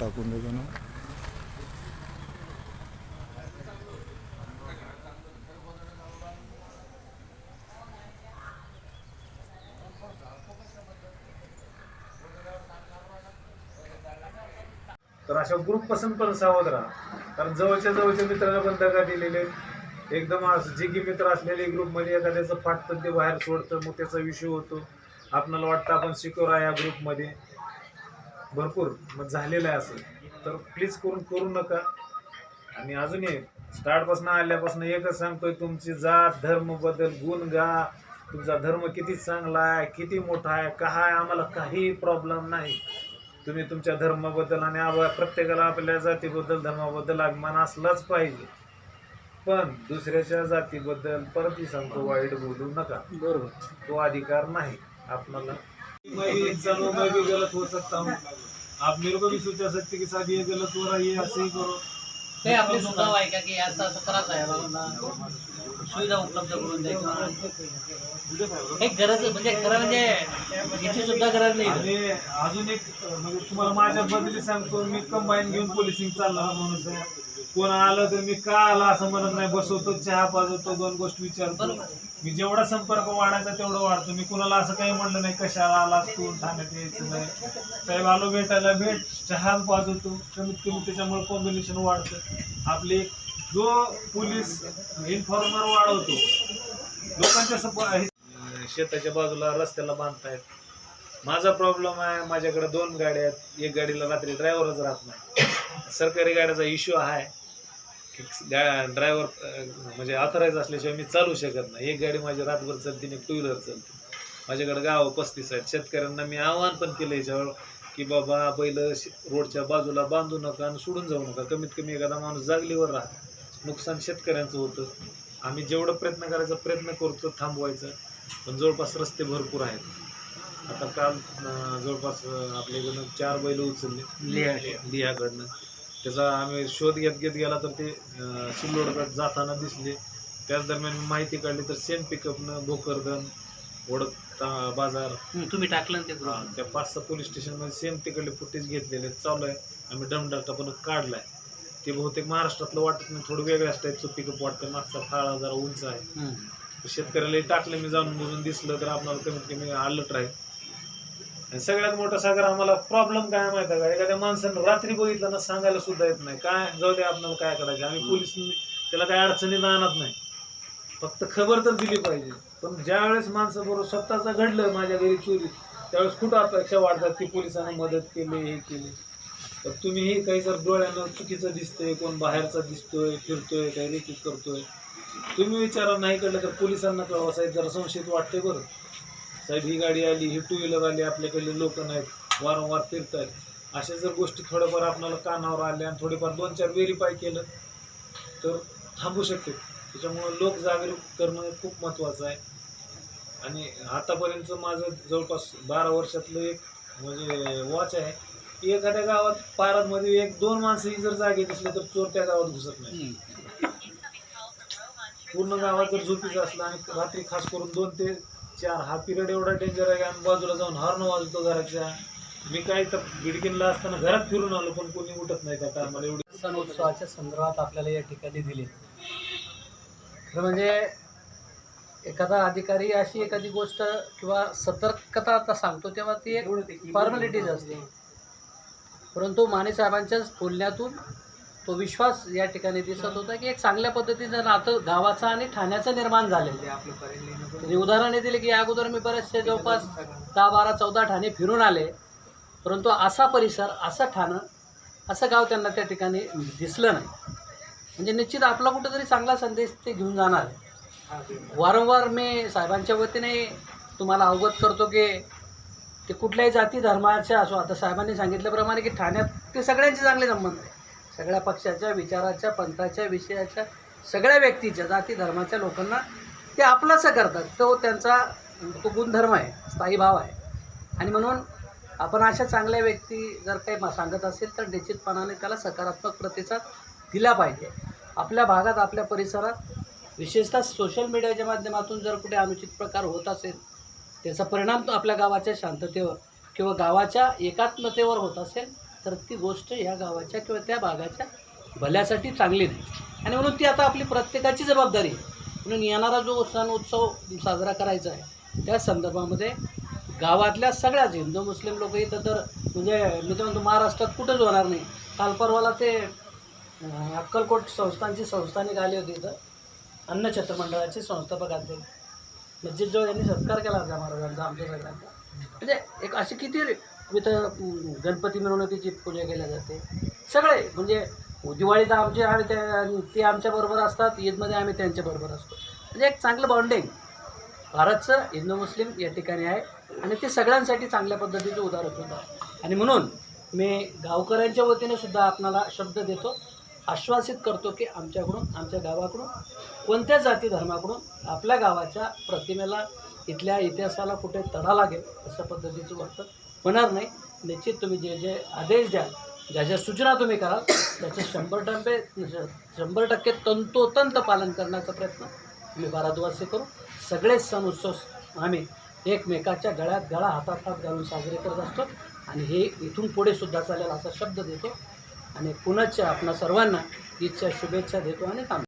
टाकून देतो ना. तर अशा ग्रुपपासून पण सावध राहा. कारण जवळच्या जवळच्या मित्राला पण दगा दिलेले एकदम जिगी जे मित्र असलेले ग्रुपमध्ये एखाद्याचं फाटतं ते बाहेर सोडतं मग त्याचा विषय होतो. आपल्याला वाटतं आपण सिक्युअर आहे या ग्रुपमध्ये भरपूर मग झालेलं आहे असं. तर प्लीज करून करू नका. आणि अजून एक स्टार्टपासून आल्यापासून एकच सांगतोय तुमची जात धर्म बदल गुण गा. तुमचा धर्म किती चांगला आहे किती मोठा आहे काय आम्हाला काही प्रॉब्लेम नाही. तुम्ही तुमच्या धर्माबद्दल आणि आबा- प्रत्येकाला आपल्या जातीबद्दल धर्माबद्दल अभिमान असलाच पाहिजे. पण दुसऱ्याच्या जातीबद्दल परत सांगतो वाईट बोलू नका. बरोबर. तो अधिकार नाही आपणाला. आप मेरे को भी सोचा सकते कि साहब ये गलत हो रहा है ये ऐसे ही करो। ते आपले सुचव आहे का की असं असं करायचं आहे बाबांना सुविधा उपलब्ध करून द्यायचं हे गरज म्हणजे खरं म्हणजे याची सुद्धा गरज नाही आणि अजून एक म्हणजे तुम्हाला माझ्या बदली सांगतो मी कंबाईन घेऊन पोलिसिंग चालला माणूस आहे. कोण आलं तर मी का आला असं म्हणत नाही. बसवतो चहा पाजवतो दोन गोष्टी विचारतो. बरोबर. मी जेवढा संपर्क वाढायचा तेवढं वाढतो. मी कुणाला असं काही म्हणलं नाही कशाला आलास तू ठाण्यात यायचं नाही. साहेब आलो भेटायला भेट चहा पाजवतो. कमीत कमी त्याच्यामुळे कॉम्बिनेशन वाढतं. आपले जो पोलीस इन्फॉर्मर वाढवतो लोकांच्या सप हे- शेताच्या बाजूला रस्त्याला बांधतायत. माझा प्रॉब्लेम आहे माझ्याकडे दोन गाड्या आहेत. एक गाडीला रात्री ड्रायव्हरच राहत नाही. सरकारी गाड्याचा इश्यू आहे. की ड्रायव्हर म्हणजे ऑथराईज असल्याशिवाय मी चालू शकत नाही. एक गाडी माझी रातभर चालते आणि एक टू व्हीलर चालते. माझ्याकडे गाव पस्तीस आहेत. शेतकऱ्यांना मी आव्हान पण केलं याच्यावर की बाबा बैल रोडच्या बाजूला बांधू नका आणि सोडून जाऊ नका. कमीत कमी एखादा माणूस जागलीवर राहा. नुकसान शेतकऱ्यांचं होतं. आम्ही जेवढं प्रयत्न करायचा प्रयत्न करतो थांबवायचं. पण जवळपास रस्ते भरपूर आहेत. आता काल जवळपास आपल्याकडनं चार बैल उचलले. लिहाकडनं त्याचा आम्ही शोध घेत घेत गेला तर ते अं, सिल्लोडकडे जाताना दिसले. त्याच दरम्यान मी माहिती काढली तर सेम पिकअपनं भोकरदन ओढत बाजार. तुम्ही टाकलं ते त्या पाच सहा पोलीस स्टेशनमध्ये सेम तिकडले फुटेज घेतलेले. चालू आहे आम्ही डमडाटा पण काढलाय. ते बहुतेक महाराष्ट्रातलं वाटत नाही थोडं वेगळ्याच टाईपचं पिकअप वाटतं. मागचा फाळा जरा उंच आहे. शेतकऱ्याला टाकलं मी जाऊन बुजून दिसलं तर आपल्याला कमीत कमी अलर्ट राहील. आणि सगळ्यात मोठा सागर आम्हाला प्रॉब्लेम काय माहिती आहे का? एखाद्या माणसानं रात्री बघितलं ना सांगायला सुद्धा येत नाही. काय? जाऊ दे आपल्याला काय करायचं? आम्ही पोलीस त्याला काय अडचणीत आणत नाही. फक्त खबर तर दिली पाहिजे. पण ज्या वेळेस माणसं बरोबर स्वतःचं घडलं माझ्या घरी चोरी त्यावेळेस खूप अपेक्षा वाढतात की पोलिसांना मदत केली हे केली? तर तुम्हीही काही जर डोळ्यानं चुकीचं दिसतंय कोण बाहेरचा दिसतोय फिरतोय काही रेकीत करतोय तुम्ही विचारा नाही कळलं तर पोलिसांना कळवा साहेब जरा संशयित वाटते बरं. साहेब ही गाडी आली ही टू व्हीलर आली आपल्याकडले लोक नाहीत वारंवार फिरतायत. अशा जर गोष्टी थोड्याफार आपल्याला कानावर आल्या आणि थोडेफार दोन चार व्हेरीफाय केलं तर थांबू शकते. त्याच्यामुळं लोक जागरूक करणं खूप महत्त्वाचं आहे. आणि आतापर्यंत माझं जवळपास बारा वर्षातलं एक म्हणजे वॉच आहे. की एखाद्या गावात पारामध्ये एक दोन माणसंही जर जागे दिसले तर चोर त्या गावात घुसत नाही. पूर्ण गावात जर झोपीचं असलं आणि रात्री खास करून दोन ते चार हा पिरियड एवढा डेंजर आहे आम्ही बाजूला जाऊन हॉर्न वाजवतो घराच्या. मी काय तर बिडकिनला असताना घरात फिरून आलो पण कोणी उठत नाही त्या टायमाला एवढी. सण उत्सवाच्या संदर्भात आपल्याला या ठिकाणी दिले. खरं म्हणजे एखादा अधिकारी अशी एखादी गोष्ट किंवा सतर्कता आता सांगतो तेव्हा ती एक फॉर्मॅलिटीज असते. परंतु माने साहेबांच्याच बोलण्यातून तो विश्वास या ठिकाणी दिसत होता की एक चांगल्या पद्धतीचं नातं गावाचं आणि ठाण्याचं निर्माण झालेलं आहे. त्यांनी उदाहरणे दिले की या अगोदर मी बरेचसे जवळपास दहा बारा चौदा ठाणे फिरून आले. परंतु असा परिसर असं ठाणं असं गाव त्यांना त्या ठिकाणी दिसलं नाही. म्हणजे निश्चित आपला कुठेतरी चांगला संदेश ते घेऊन जाणार आहे. वारंवार मी साहेबांच्या वतीने तुम्हाला अवगत करतो की ते कुठल्याही जाती धर्माच्या असो आता साहेबांनी सांगितल्याप्रमाणे की ठाण्यात ते सगळ्यांचे चांगले संबंध आहे सगळ्या पक्षाच्या विचाराच्या पंथाच्या विषयाच्या सगळ्या व्यक्तीच्या जाती धर्माच्या लोकांना ते आपलंसं करतात. तो त्यांचा तो गुणधर्म आहे स्थायी भाव आहे. आणि म्हणून आपण अशा चांगल्या व्यक्ती जर काही मा- सांगत असेल तर निश्चितपणाने त्याला सकारात्मक प्रतिसाद दिला पाहिजे. आपल्या भागात आपल्या परिसरात विशेषतः सोशल मीडियाच्या माध्यमातून जर कुठे अनुचित प्रकार होत असेल त्याचा परिणाम तो आपल्या गावाच्या शांततेवर किंवा गावाच्या एकात्मतेवर होत असेल तर ती गोष्ट ह्या गावाच्या किंवा त्या भागाच्या भल्यासाठी चांगली नाही. आणि म्हणून ती आता आपली प्रत्येकाची जबाबदारी आहे. म्हणून येणारा जो सण उत्सव साजरा करायचा आहे त्या संदर्भामध्ये गावातल्या सगळ्याच हिंदू मुस्लिम लोक इथं तर म्हणजे मी तर म्हणतो महाराष्ट्रात कुठंच होणार नाही. काल परवाला ते अक्कलकोट संस्थांची संस्थानिक आली होती इथं. अन्नछत्र मंडळाचे संस्थापक अध्यक्ष मस्जिदजवळ म्हणजे यांनी सत्कार केला होता महाराजांचा आमच्या सगळ्यांचा. म्हणजे एक अशी किती इथं गणपती मिरवणुकीची पूजा केल्या जाते. सगळे म्हणजे दिवाळीत आमचे आम्ही त्या ते आमच्याबरोबर असतात ईदमध्ये आम्ही त्यांच्याबरोबर असतो. म्हणजे एक चांगलं बॉन्डिंग भारतचं हिंदू मुस्लिम या ठिकाणी आहे आणि ते सगळ्यांसाठी चांगल्या पद्धतीचं उदाहरण सुद्धा आणि म्हणून मी गावकऱ्यांच्या वतीने सुद्धा आपणाला शब्द देतो आश्वासित करतो की आमच्याकडून आमच्या गावाकडून कोणत्याच जाती धर्माकडून आपल्या गावाच्या प्रतिमेला इथल्या इतिहासाला कुठे तडा लागेल अशा पद्धतीचं वर्तन होणार नाही. निश्चित तुम्ही जे जे आदेश द्याल ज्या ज्या सूचना तुम्ही कराल त्याचे शंभर टक्के शंभर टक्के तंतोतंत पालन करण्याचा प्रयत्न आम्ही भारतवासी करू. सगळेच सण उत्सव आम्ही एकमेकाच्या गळ्यात गळा हातात हात घालून साजरे करत असतो आणि हे इथून पुढे सुद्धा चालेल असा शब्द देतो. आणि पुनश्च आपणा सर्वांना ईदच्या शुभेच्छा देतो आणि थांबतो